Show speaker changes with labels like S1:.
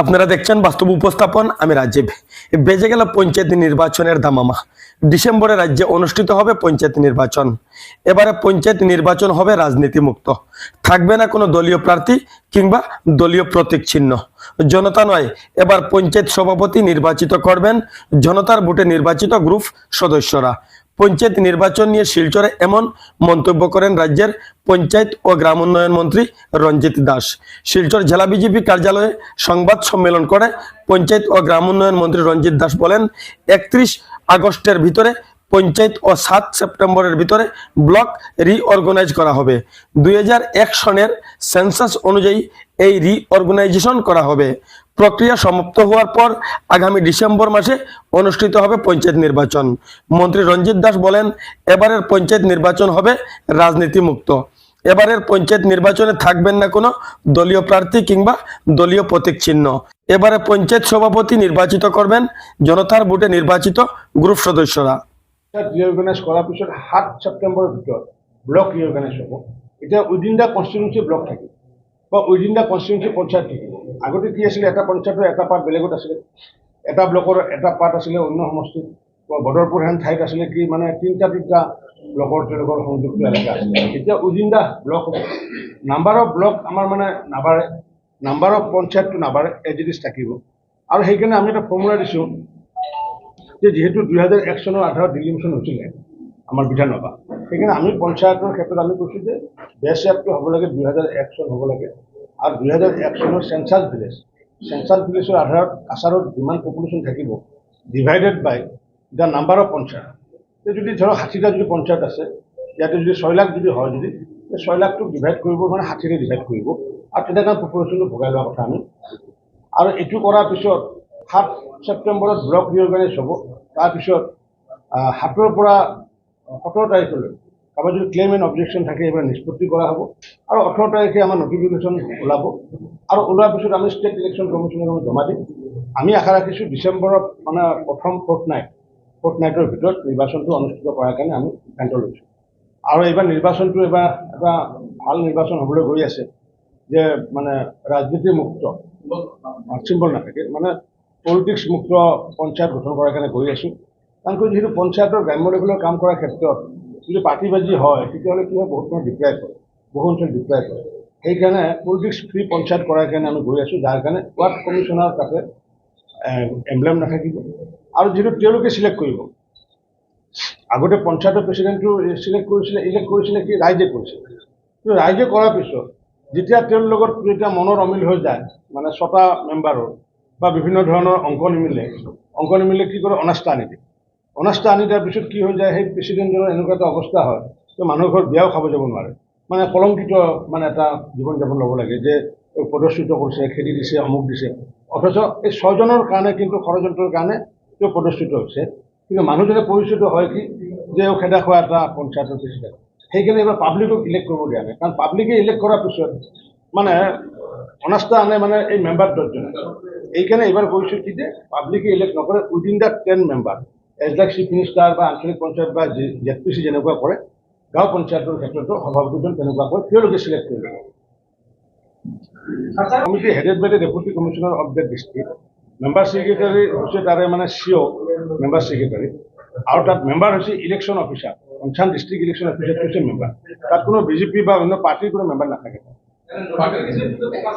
S1: আপনারা দেখছেন বাস্তব উপস্থাপন, আমি রাজীব। বেজে গেল পঞ্চায়েত নির্বাচনের দামামা। ডিসেম্বরে রাজ্যে অনুষ্ঠিত হবে পঞ্চায়েত নির্বাচন। এবারে পঞ্চায়েত নির্বাচন হবে রাজনীতি মুক্ত থাকবে না কোনো দলীয় প্রার্থী কিংবা দলীয় প্রতীক চিহ্ন। জনতা নয়, এবার পঞ্চায়েত সভাপতি নির্বাচিত করবেন। জনতার ভোটে নির্বাচিত গ্রুপ সদস্যরা। পঞ্চায়েত নির্বাচন নিয়ে শিলচরে এমন মন্তব্য করেন রাজ্যের পঞ্চায়েত ও গ্রাম উন্নয়ন মন্ত্রী রঞ্জিত দাস। শিলচর জেলা বিজেপি কার্যালয়ে সংবাদ সম্মেলন করে পঞ্চায়েত ও গ্রাম উন্নয়ন মন্ত্রী রঞ্জিত দাস বলেন, একত্রিশ আগস্টের ভিতরে পঞ্চায়েত ও সাত সেপ্টেম্বরের ভিতরে ব্লক রিঅর্গানাইজ করা হবে। দুই সনের সেন্সাস অনুযায়ী এই রিঅর্গানাইজেশন করা হবে। প্রক্রিয়া সমাপ্ত হওয়ার পর আগামী ডিসেম্বর মাসে অনুষ্ঠিত হবে পঞ্চায়েত নির্বাচন। মন্ত্রী রঞ্জিত দাস বলেন, এবারের পঞ্চায়েত নির্বাচন হবে রাজনীতি মুক্ত এবারের পঞ্চায়েত নির্বাচনে থাকবেন না কোনো দলীয় প্রার্থী কিংবা দলীয় প্রতীক চিহ্ন। এবারে পঞ্চায়েত সভাপতি নির্বাচিত করবেন, জনতার ভোটে নির্বাচিত গ্রুপ সদস্যরা।
S2: ৰিঅৰ্গেনাইজ কৰাৰ পিছত সাত ছেপ্টেম্বৰৰ ভিতৰত ব্লক ৰিঅৰ্গেনাইজ হ'ব। এতিয়া উইদিন দ্য কনষ্টিটিউঞ্চি ব্লক থাকিব বা উইদিন দ্য কনষ্টিটিউঞ্চি পঞ্চায়ত থাকিব আগতে কি আছিলে, এটা পঞ্চায়তৰ এটা পাৰ্ট বেলেগত আছিলে। এটা ব্লকৰ এটা পাৰ্ট আছিলে অন্য সমষ্টিত। বা বদৰপুৰ হেন ঠাইত আছিলে কি মানে তিনিটা তিনিটা ব্লকৰ তেওঁলোকৰ সংযুক্ত এলেকা আছিলে। এতিয়া উইদিন দ্য ব্লক হ'ব। নাম্বাৰ অফ ব্লক আমাৰ মানে নাবাঢ়ে। নাম্বাৰ অফ পঞ্চায়তটো নাবাঢ়ে এজ ইট ইজ থাকিব। আৰু সেইকাৰণে আমি এটা ফৰ্মুলা দিছোঁ যে যিহেতু দুই হাজাৰ এক আধাৰত দিল্লী মিছন হৈছিলে আমাৰ বিধানসভা। সেইকাৰণে আমি পঞ্চায়তৰ ক্ষেত্ৰত আমি কৈছোঁ যে বেষ্ট এপটো হ'ব লাগে দুই হাজাৰ এক চন হ'ব লাগে। আৰু দুই হাজাৰ এক চনৰ চেঞ্চাছ ভিলেজ। চেঞ্চাছ ভিলেজৰ আধাৰত কাছাৰত যিমান পপুলেশ্যন থাকিব divided by the number of panchayat. যদি ধৰক ষাঠিটা যদি পঞ্চায়ত আছে, ইয়াতে যদি ছয় লাখ যদি হয় যদি ছয় লাখটোক ডিভাইড কৰিব মানে ষাঠিৰে ডিভাইড কৰিব। আৰু তেনেকুৱা পপুলেশ্যনটো ভগাই লোৱা কথা আমি। আৰু এইটো কৰাৰ পিছত সাত ছেপ্টেম্বৰত ব্লক ৰিঅৰ্গানাইজ হ'ব। তাৰপিছত সাতৰ পৰা সোতৰ তাৰিখলৈ কাৰোবাৰ যদি ক্লেইম এণ্ড অবজেকশ্যন থাকে, এইবাৰ নিষ্পত্তি কৰা হ'ব। আৰু ওঠৰ তাৰিখে আমাৰ নটিফিকেশ্যন ওলাব। আৰু ওলোৱাৰ পিছত আমি ষ্টেট ইলেকশ্যন কমিশ্যনক আমি জমা দিম। আমি আশা ৰাখিছোঁ ডিচেম্বৰত মানে প্ৰথম ফ'ৰ্থ নাইট ফ'ৰ্থ নাইটৰ ভিতৰত নিৰ্বাচনটো অনুষ্ঠিত কৰাৰ কাৰণে আমি সিদ্ধান্ত লৈছোঁ। আৰু এইবাৰ নিৰ্বাচনটো এইবাৰ এটা ভালো নিৰ্বাচন হ'বলৈ গৈ আছে, যে মানে ৰাজনীতি মুক্ত চিম্বল নাথাকে। মানে পলিটিক্স মুক্ত পঞ্চায়ত গঠন কৰাৰ কাৰণে গৈ আছোঁ। কাৰণ যিহেতু পঞ্চায়তৰ গ্ৰাম্য লেভেলৰ কাম কৰাৰ ক্ষেত্ৰত যদি পাৰ্টিবাজি হয়, তেতিয়াহ'লে কি হয়, বহুত মানুহ ডিপ্ৰাই কৰে বহু অঞ্চল ডিপ্ৰাই কৰে সেইকাৰণে পলিটিক্স ফ্ৰী পঞ্চায়ত কৰাৰ কাৰণে আমি গৈ আছোঁ, যাৰ কাৰণে ৱাৰ্ড কমিশ্যনাৰ তাতে এমব্লেম নাথাকিব। আৰু যিহেতু তেওঁলোকে চিলেক্ট কৰিব। আগতে পঞ্চায়তৰ প্ৰেচিডেণ্টটো চিলেক্ট কৰিছিলে ইলেক্ট কৰিছিলে কি, ৰাইজে কৰিছিলে। কিন্তু ৰাইজে কৰাৰ পিছত, যেতিয়া তেওঁৰ লগত যেতিয়া মনৰ অমিল হৈ যায় মানে ছটা মেম্বাৰৰ বা বিভিন্ন ধৰণৰ অঙ্ক নিমিলে অঙ্ক নিমিলে কি কৰে? অনাস্থা আনি দিয়ে। অনাস্থা আনি দিয়াৰ পিছত কি হৈ যায়? সেই প্ৰেচিডেণ্টজনৰ এনেকুৱা এটা অৱস্থা হয়, যে মানুহৰ ঘৰত বিয়াও খাব যাব নোৱাৰে। মানে কলংকিত মানে এটা জীৱন যাপন ল'ব লাগে, যে প্ৰদৰ্শিত কৰিছে, খেদি দিছে, অমুক দিছে। অথচ এই ছয়জনৰ কাৰণে কিন্তু, ষড়যন্ত্ৰৰ কাৰণে তেওঁ প্ৰদৰ্শিত হৈছে। কিন্তু মানুহজনে পৰিচিত হয় কি? যে খেদা খোৱা এটা পঞ্চায়তৰ প্ৰেচিডেণ্ট সেইকাৰণে এইবাৰ পাব্লিকক ইলেক্ট কৰিব দিয়া নাই। কাৰণ পাব্লিকে ইলেক্ট কৰাৰ পিছত মানে অনাস্থা আনে মানে এই মেম্বাৰ দহজনে এইকাৰণে এইবাৰ কৈছোঁ কি যে পাব্লিকে ইলেক্ট নকৰে within the ten member as like chief minister বা আঞ্চলিক পঞ্চায়ত বা জেড পি চি যেনেকুৱা কৰে গাঁও পঞ্চায়তৰ ক্ষেত্ৰতো সভাপতিজন তেনেকুৱা কৰে তেওঁলোকে চিলেক্ট কৰিব committee headed by the deputy commissioner of the district member secretary হৈছে তাৰে মানে চিঅ' মেম্বাৰ ছেক্ৰেটাৰী আৰু তাত মেম্বাৰ হৈছে election officer panchayat district election officer হৈছে মেম্বাৰ তাত কোনো বিজেপি বা অন্য পাৰ্টিৰ কোনো মেম্বাৰ নাথাকে। Iyo 是